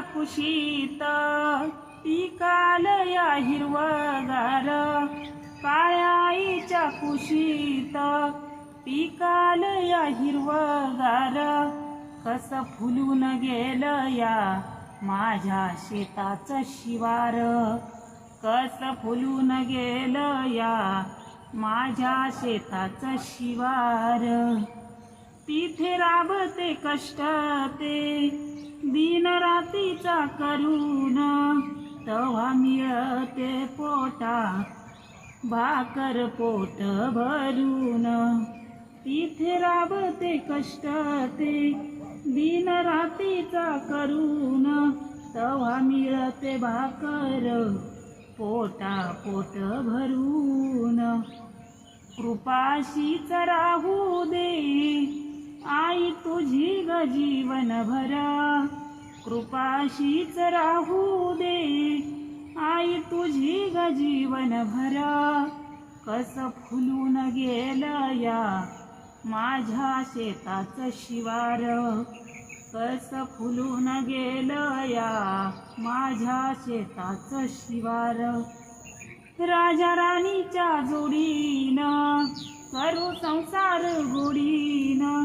कुशीत पिकाल या हिरवगार. काळ्याईच्या कुशीत पिकाल या हिरवगार. कस फुलून गेलं या माझ्या शेताचं शिवार. कस फुलून गेलं या माझ्या शेताचं शिवार. तिथे राबते कष्ट ते दिन रातीचा करून तव्हा मिळते पोटा भाकर पोट भरून. तिथे राबते कष्ट ते दिन रातीचा करून तव्हा मिळते भाकर पोटा पोट भरून. कृपाशीच राहू दे आई तुझी ग जीवनभर. कृपाशीच राहू दे. आई तुझी ग जीवनभर. कस फुलून गेलं या माझ्या शेताचं शिवार. कस फुलून गेलं या माझ्या शेताचं शिवार. राजा राणीच्या जोडीनं करू संसार गोडीनं.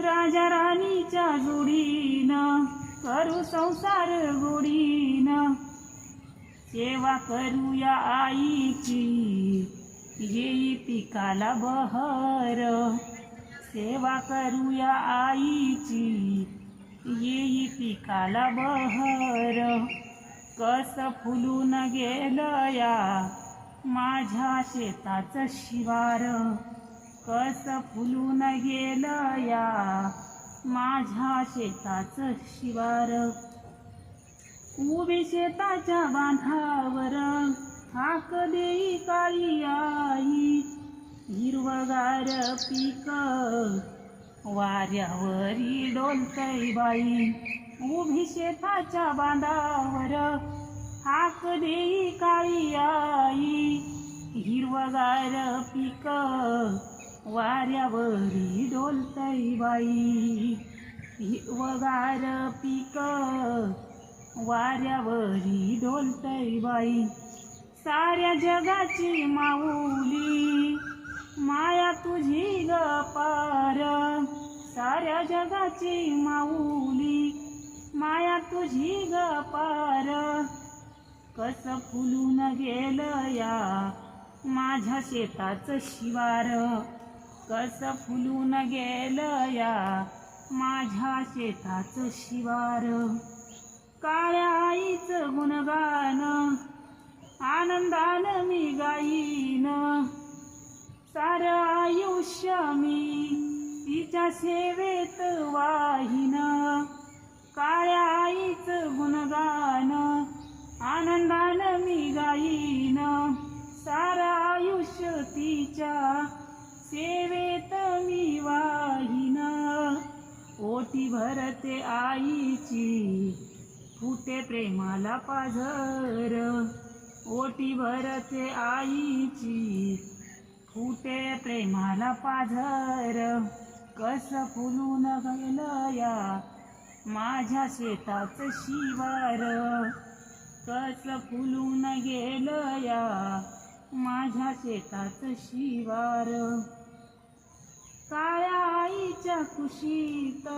राजा राणीच्या जोडीनं करू संसार गोडीन सेवा करूया आईची. येई पिकाला बहर. सेवा करूया आईची. येई पिकाला बहर. कस फुलून गेलं या माझ्या शेताचं शिवार. कस फुलून गेलं या माझ्या शेताचं शिवार. उभी शेताच्या बांधावर हाक देई काळी आई. हिरवगार पीक वाऱ्यावरी डोलतय बाई. उभी शेताच्या बांधावर हाक देई काळी आई. हिरवगार पीक वाऱ्यावरी डोलतई बाई. हिरवगार पिक वाऱ्यावरी डोलतई बाई. साऱ्या जगाची माऊली माया तुझी ग पार साऱ्या जगाची माऊली माया तुझी ग पार कस फुलून गेलं या माझ्या शेताचं शिवार. कस फुलून गेलं या माझ्या शेताचं शिवार. काळ्या आईच गुणगान आनंदान मी गाईन. सार आयुष्य मी तिच्या सेवेत वाहीन. काळ्या आईचं गुणगान आनंदान मी गाईन. सार आयुष्य तिच्या सेवेत मी वाहिना. ओटी भरते आईची फुटे प्रेमाला पाझर. ओटी भरते आईची फुटे प्रेमाला पाझर. कस फुलून गेलं या माझ्या शेताचं शिवार. कस फुलून गेलं या माझ्या शेताचं शिवार. काळ्या आईच्या कुशीत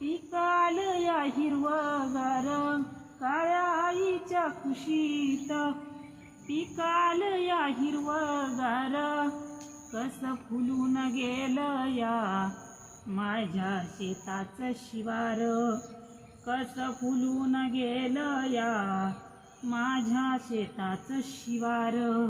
पिकाल या हिरवगार. काळ्या आईच्या कुशीत पिकाल या हिरवगार. कस फुलून गेलं या माझ्या शेताचं शिवार. कस फुलून गेलं या माझ्या शेताचं शिवार.